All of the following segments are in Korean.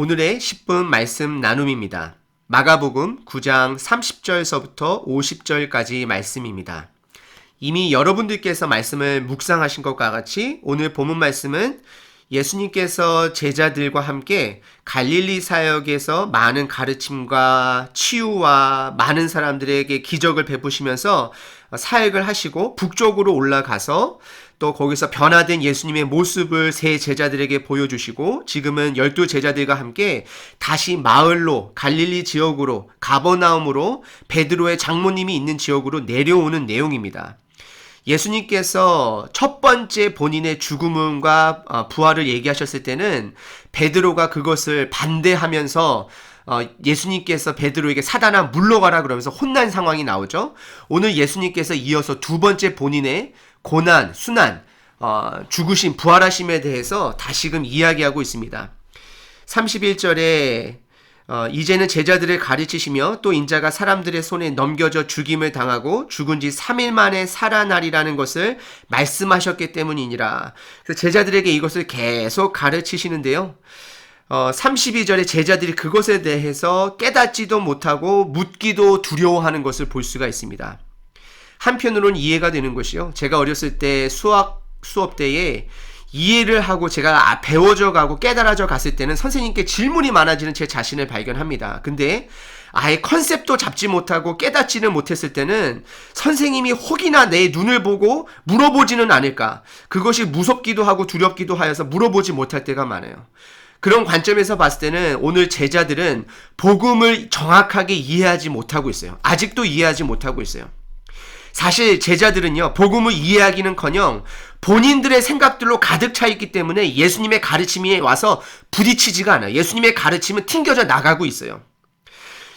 오늘의 10분 말씀 나눔입니다. 마가복음 9장 30절서부터 50절까지 말씀입니다. 이미 여러분들께서 말씀을 묵상하신 것과 같이 오늘 본문 말씀은 예수님께서 제자들과 함께 갈릴리 사역에서 많은 가르침과 치유와 많은 사람들에게 기적을 베푸시면서 사역을 하시고 북쪽으로 올라가서 또 거기서 변화된 예수님의 모습을 세 제자들에게 보여주시고 지금은 열두 제자들과 함께 다시 마을로 갈릴리 지역으로 가버나움으로 베드로의 장모님이 있는 지역으로 내려오는 내용입니다. 예수님께서 첫 번째 본인의 죽음과 어, 부활을 얘기하셨을 때는 베드로가 그것을 반대하면서 어, 예수님께서 베드로에게 사단아 물러가라 그러면서 혼난 상황이 나오죠. 오늘 예수님께서 이어서 두 번째 본인의 고난, 순환, 어, 죽으신 부활하심에 대해서 다시금 이야기하고 있습니다. 31절에 어, 이제는 제자들을 가르치시며 또 인자가 사람들의 손에 넘겨져 죽임을 당하고 죽은 지 3일 만에 살아나리라는 것을 말씀하셨기 때문이니라. 그래서 제자들에게 이것을 계속 가르치시는데요. 어, 32절에 제자들이 그것에 대해서 깨닫지도 못하고 묻기도 두려워하는 것을 볼 수가 있습니다. 한편으로는 이해가 되는 것이요. 제가 어렸을 때 수학 수업 때에 이해를 하고 제가 아, 배워져 가고 깨달아져 갔을 때는 선생님께 질문이 많아지는 제 자신을 발견합니다. 근데 아예 컨셉도 잡지 못하고 깨닫지는 못했을 때는 선생님이 혹이나 내 눈을 보고 물어보지는 않을까. 그것이 무섭기도 하고 두렵기도 하여서 물어보지 못할 때가 많아요. 그런 관점에서 봤을 때는 오늘 제자들은 복음을 정확하게 이해하지 못하고 있어요. 아직도 이해하지 못하고 있어요. 사실 제자들은요, 복음을 이해하기는커녕 본인들의 생각들로 가득 차 있기 때문에 예수님의 가르침이 와서 부딪히지가 않아요. 예수님의 가르침은 튕겨져 나가고 있어요.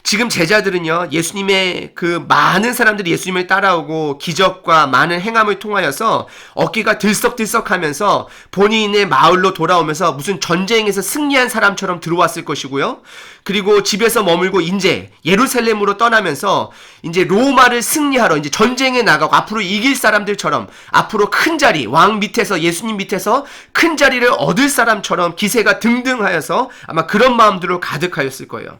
지금 제자들은요, 예수님의 그 많은 사람들이 예수님을 따라오고 기적과 많은 행함을 통하여서 어깨가 들썩들썩 하면서 본인의 마을로 돌아오면서 무슨 전쟁에서 승리한 사람처럼 들어왔을 것이고요. 그리고 집에서 머물고 이제 예루살렘으로 떠나면서 이제 로마를 승리하러 이제 전쟁에 나가고 앞으로 이길 사람들처럼 앞으로 큰 자리, 왕 밑에서 예수님 밑에서 큰 자리를 얻을 사람처럼 기세가 등등하여서 아마 그런 마음들로 가득하였을 거예요.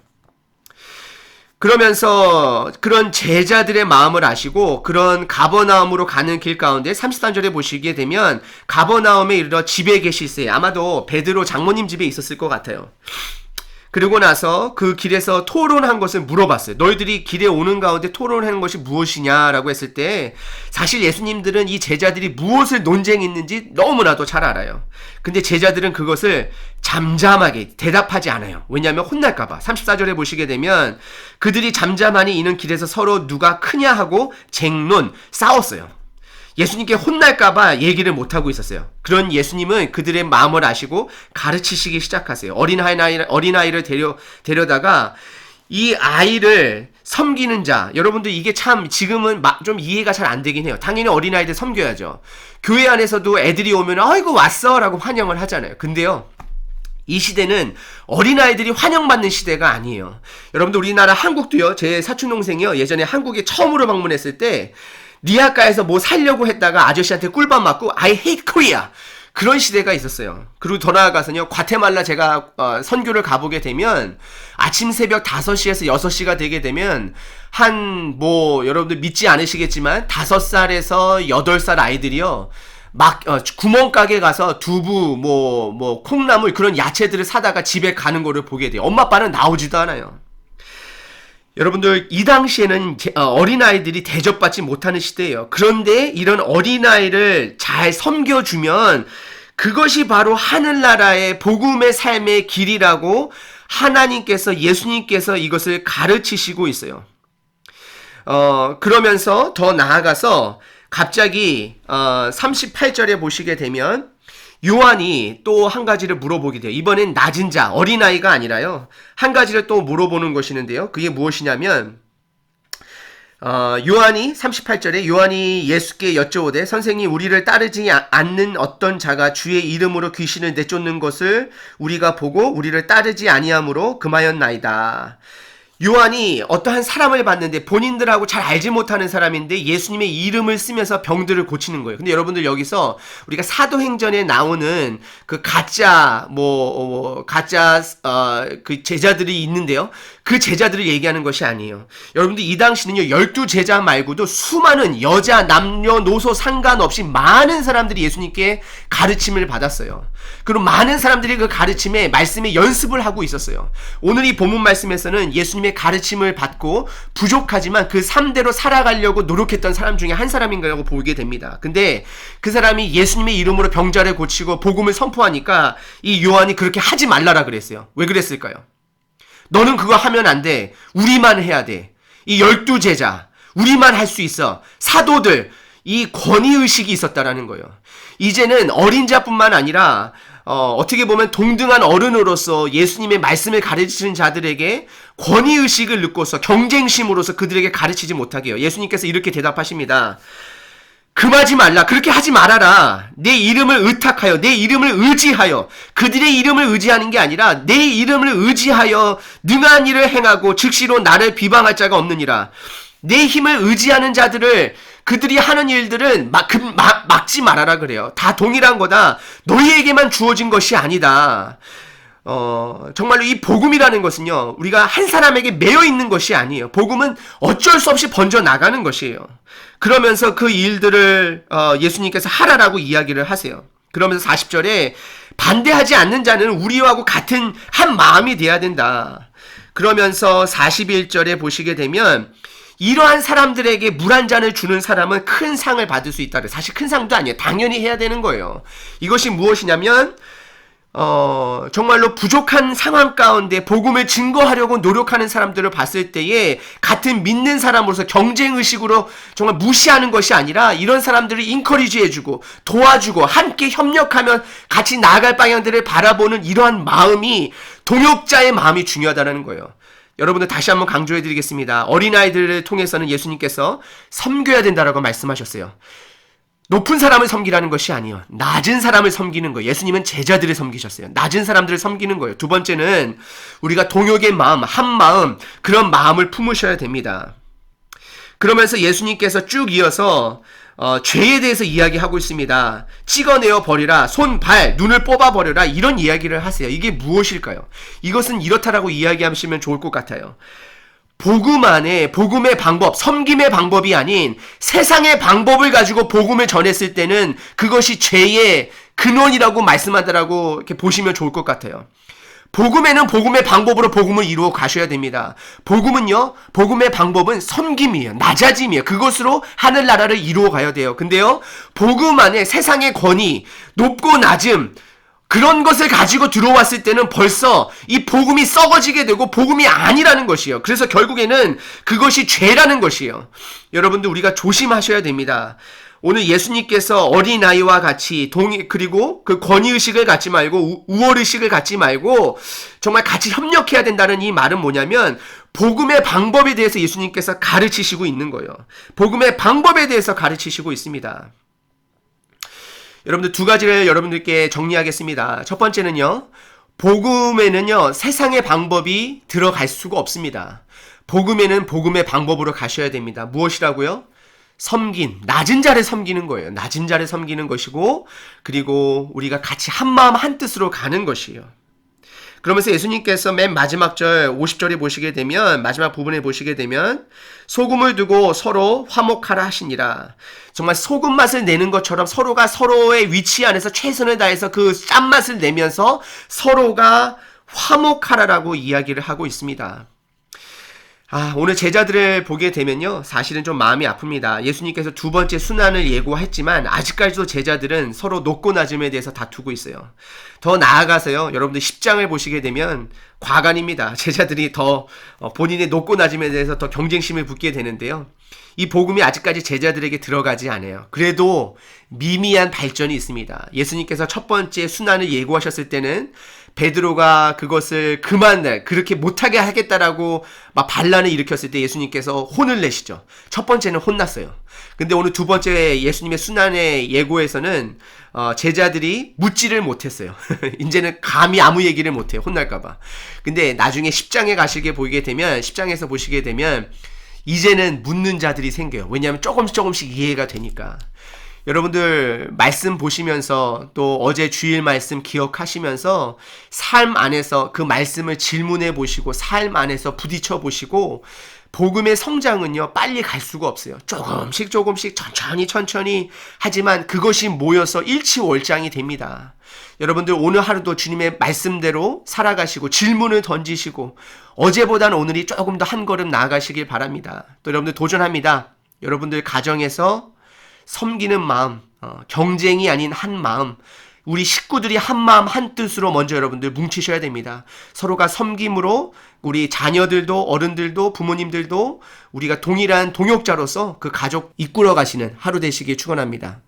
그러면서 그런 제자들의 마음을 아시고 그런 가버나움으로 가는 길 가운데 33절에 보시게 되면 가버나움에 이르러 집에 계실세 아마도 베드로 장모님 집에 있었을 것 같아요. 그리고 나서 그 길에서 토론한 것을 물어봤어요. 너희들이 길에 오는 가운데 토론하는 것이 무엇이냐라고 했을 때 사실 예수님들은 이 제자들이 무엇을 논쟁했는지 너무나도 잘 알아요. 근데 제자들은 그것을 잠잠하게 대답하지 않아요. 왜냐하면 혼날까봐. 34절에 보시게 되면 그들이 잠잠하니 이는 길에서 서로 누가 크냐 하고 쟁론, 싸웠어요. 예수님께 혼날까봐 얘기를 못하고 있었어요. 그런 예수님은 그들의 마음을 아시고 가르치시기 시작하세요. 어린아이를, 어린아이를 데려, 데려다가 이 아이를 섬기는 자, 여러분들 이게 참 지금은 좀 이해가 잘 안 되긴 해요. 당연히 어린아이들 섬겨야죠. 교회 안에서도 애들이 오면, 아이고, 왔어! 라고 환영을 하잖아요. 근데요, 이 시대는 어린아이들이 환영받는 시대가 아니에요. 여러분들 우리나라 한국도요, 제 사촌동생이요, 예전에 한국에 처음으로 방문했을 때, 리아카에서 뭐 살려고 했다가 아저씨한테 꿀밤 맞고 I hate Korea 그런 시대가 있었어요. 그리고 더 나아가서요, 과테말라 제가 어, 선교를 가보게 되면 아침 새벽 5시에서 6시가 되게 되면 한 뭐 여러분들 믿지 않으시겠지만 5살에서 8살 아이들이요. 막 어, 구멍가게 가서 두부 뭐뭐 뭐, 콩나물 그런 야채들을 사다가 집에 가는 거를 보게 돼요. 엄마 아빠는 나오지도 않아요. 여러분들 이 당시에는 어, 어린아이들이 대접받지 못하는 시대예요. 그런데 이런 어린아이를 잘 섬겨주면 그것이 바로 하늘나라의 복음의 삶의 길이라고 하나님께서 예수님께서 이것을 가르치시고 있어요. 어, 그러면서 더 나아가서 갑자기 어, 38절에 보시게 되면 요한이 또 한 가지를 물어보게 돼요. 이번엔 낮은 자, 어린아이가 아니라요. 한 가지를 또 물어보는 것이는데요. 그게 무엇이냐면, 어, 요한이 38절에 요한이 예수께 여쭤오되 선생님 우리를 따르지 않는 어떤 자가 주의 이름으로 귀신을 내쫓는 것을 우리가 보고 우리를 따르지 아니함으로 금하였나이다. 요한이 어떠한 사람을 봤는데 본인들하고 잘 알지 못하는 사람인데 예수님의 이름을 쓰면서 병들을 고치는 거예요. 근데 여러분들 여기서 우리가 사도행전에 나오는 그 가짜 뭐 어, 가짜 어, 그 제자들이 있는데요. 그 제자들을 얘기하는 것이 아니에요. 여러분들 이 당시는요. 열두 제자 말고도 수많은 여자, 남녀, 노소 상관없이 많은 사람들이 예수님께 가르침을 받았어요. 그리고 많은 사람들이 그 가르침에 말씀에 연습을 하고 있었어요. 오늘 이 본문 말씀에서는 예수님의 가르침을 받고 부족하지만 그 삶대로 살아가려고 노력했던 사람 중에 한 사람인가라고 보게 됩니다. 근데 그 사람이 예수님의 이름으로 병자를 고치고 복음을 선포하니까 이 요한이 그렇게 하지 말라라 그랬어요. 왜 그랬을까요? 너는 그거 하면 안 돼. 우리만 해야 돼. 이 열두 제자, 우리만 할 수 있어. 사도들, 이 권위의식이 있었다라는 거예요. 이제는 어린 자뿐만 아니라, 어, 어떻게 보면 동등한 어른으로서 예수님의 말씀을 가르치는 자들에게 권위의식을 느껴서 경쟁심으로서 그들에게 가르치지 못하게 해요. 예수님께서 이렇게 대답하십니다. 금하지 말라. 그렇게 하지 말아라. 내 이름을 의탁하여, 내 이름을 의지하여, 그들의 이름을 의지하는 게 아니라 내 이름을 의지하여 능한 일을 행하고 즉시로 나를 비방할 자가 없느니라. 내 힘을 의지하는 자들을 그들이 하는 일들은 막, 그, 막, 막지 말아라 그래요. 다 동일한 거다. 너희에게만 주어진 것이 아니다. 어, 정말로 이 복음이라는 것은요, 우리가 한 사람에게 매여 있는 것이 아니에요. 복음은 어쩔 수 없이 번져 나가는 것이에요. 그러면서 그 일들을 어, 예수님께서 하라라고 이야기를 하세요. 그러면서 40절에 반대하지 않는 자는 우리하고 같은 한 마음이 돼야 된다. 그러면서 41절에 보시게 되면 이러한 사람들에게 물 한 잔을 주는 사람은 큰 상을 받을 수 있다. 사실 큰 상도 아니에요. 당연히 해야 되는 거예요. 이것이 무엇이냐면 어, 정말로 부족한 상황 가운데 복음을 증거하려고 노력하는 사람들을 봤을 때에 같은 믿는 사람으로서 경쟁의식으로 정말 무시하는 것이 아니라 이런 사람들을 인커리지 해주고 도와주고 함께 협력하면 같이 나아갈 방향들을 바라보는 이러한 마음이 동역자의 마음이 중요하다는 거예요. 여러분들 다시 한번 강조해 드리겠습니다. 어린아이들을 통해서는 예수님께서 섬겨야 된다라고 말씀하셨어요. 높은 사람을 섬기라는 것이 아니요. 낮은 사람을 섬기는 거예요. 예수님은 제자들을 섬기셨어요. 낮은 사람들을 섬기는 거예요. 두 번째는 우리가 동역의 마음, 한 마음, 그런 마음을 품으셔야 됩니다. 그러면서 예수님께서 쭉 이어서 어, 죄에 대해서 이야기하고 있습니다. 찍어내어 버리라, 손, 발, 눈을 뽑아 버려라 이런 이야기를 하세요. 이게 무엇일까요? 이것은 이렇다라고 이야기하시면 좋을 것 같아요. 복음 안에 복음의 방법, 섬김의 방법이 아닌 세상의 방법을 가지고 복음을 전했을 때는 그것이 죄의 근원이라고 말씀하더라고 이렇게 보시면 좋을 것 같아요. 복음에는 복음의 방법으로 복음을 이루어 가셔야 됩니다. 복음은요, 복음의 방법은 섬김이에요. 낮아짐이에요. 그것으로 하늘나라를 이루어 가야 돼요. 근데요, 복음 안에 세상의 권위, 높고 낮음, 그런 것을 가지고 들어왔을 때는 벌써 이 복음이 썩어지게 되고 복음이 아니라는 것이에요. 그래서 결국에는 그것이 죄라는 것이에요. 여러분들 우리가 조심하셔야 됩니다. 오늘 예수님께서 어린아이와 같이 동 그리고 그 권위의식을 갖지 말고 우월의식을 갖지 말고 정말 같이 협력해야 된다는 이 말은 뭐냐면 복음의 방법에 대해서 예수님께서 가르치시고 있는 거예요. 복음의 방법에 대해서 가르치시고 있습니다. 여러분들 두 가지를 여러분들께 정리하겠습니다. 첫 번째는요. 복음에는요. 세상의 방법이 들어갈 수가 없습니다. 복음에는 복음의 방법으로 가셔야 됩니다. 무엇이라고요? 섬긴, 낮은 자를 섬기는 거예요. 낮은 자를 섬기는 것이고, 그리고 우리가 같이 한 마음 한 뜻으로 가는 것이에요. 그러면서 예수님께서 맨 마지막 절 50절에 보시게 되면 마지막 부분에 보시게 되면 소금을 두고 서로 화목하라 하시니라. 정말 소금 맛을 내는 것처럼 서로가 서로의 위치 안에서 최선을 다해서 그 짠맛을 내면서 서로가 화목하라라고 이야기를 하고 있습니다. 아, 오늘 제자들을 보게 되면요. 사실은 좀 마음이 아픕니다. 예수님께서 두 번째 순환을 예고했지만 아직까지도 제자들은 서로 높고 낮음에 대해서 다투고 있어요. 더 나아가서요. 여러분들 10장을 보시게 되면 과간입니다. 제자들이 더 어, 본인의 높고 낮음에 대해서 더 경쟁심을 붙게 되는데요. 이 복음이 아직까지 제자들에게 들어가지 않아요. 그래도 미미한 발전이 있습니다. 예수님께서 첫 번째 순환을 예고하셨을 때는 베드로가 그것을 그만 그렇게 못하게 하겠다라고 막 반란을 일으켰을 때 예수님께서 혼을 내시죠. 첫 번째는 혼났어요. 근데 오늘 두 번째 예수님의 순환의 예고에서는 어, 제자들이 묻지를 못했어요. 이제는 감히 아무 얘기를 못해요. 혼날까봐. 근데 나중에 10장에 가시게 보이게 되면 10장에서 보시게 되면 이제는 묻는 자들이 생겨요. 왜냐하면 조금씩 조금씩 이해가 되니까. 여러분들 말씀 보시면서 또 어제 주일 말씀 기억하시면서 삶 안에서 그 말씀을 질문해 보시고 삶 안에서 부딪혀 보시고 복음의 성장은요 빨리 갈 수가 없어요. 조금씩 조금씩 천천히 천천히 하지만 그것이 모여서 일치월장이 됩니다. 여러분들 오늘 하루도 주님의 말씀대로 살아가시고 질문을 던지시고 어제보다는 오늘이 조금 더 한 걸음 나아가시길 바랍니다. 또 여러분들 도전합니다. 여러분들 가정에서 섬기는 마음, 어, 경쟁이 아닌 한 마음, 우리 식구들이 한 마음 한 뜻으로 먼저 여러분들 뭉치셔야 됩니다. 서로가 섬김으로 우리 자녀들도 어른들도 부모님들도 우리가 동일한 동역자로서 그 가족 이끌어 가시는 하루 되시길 축원합니다.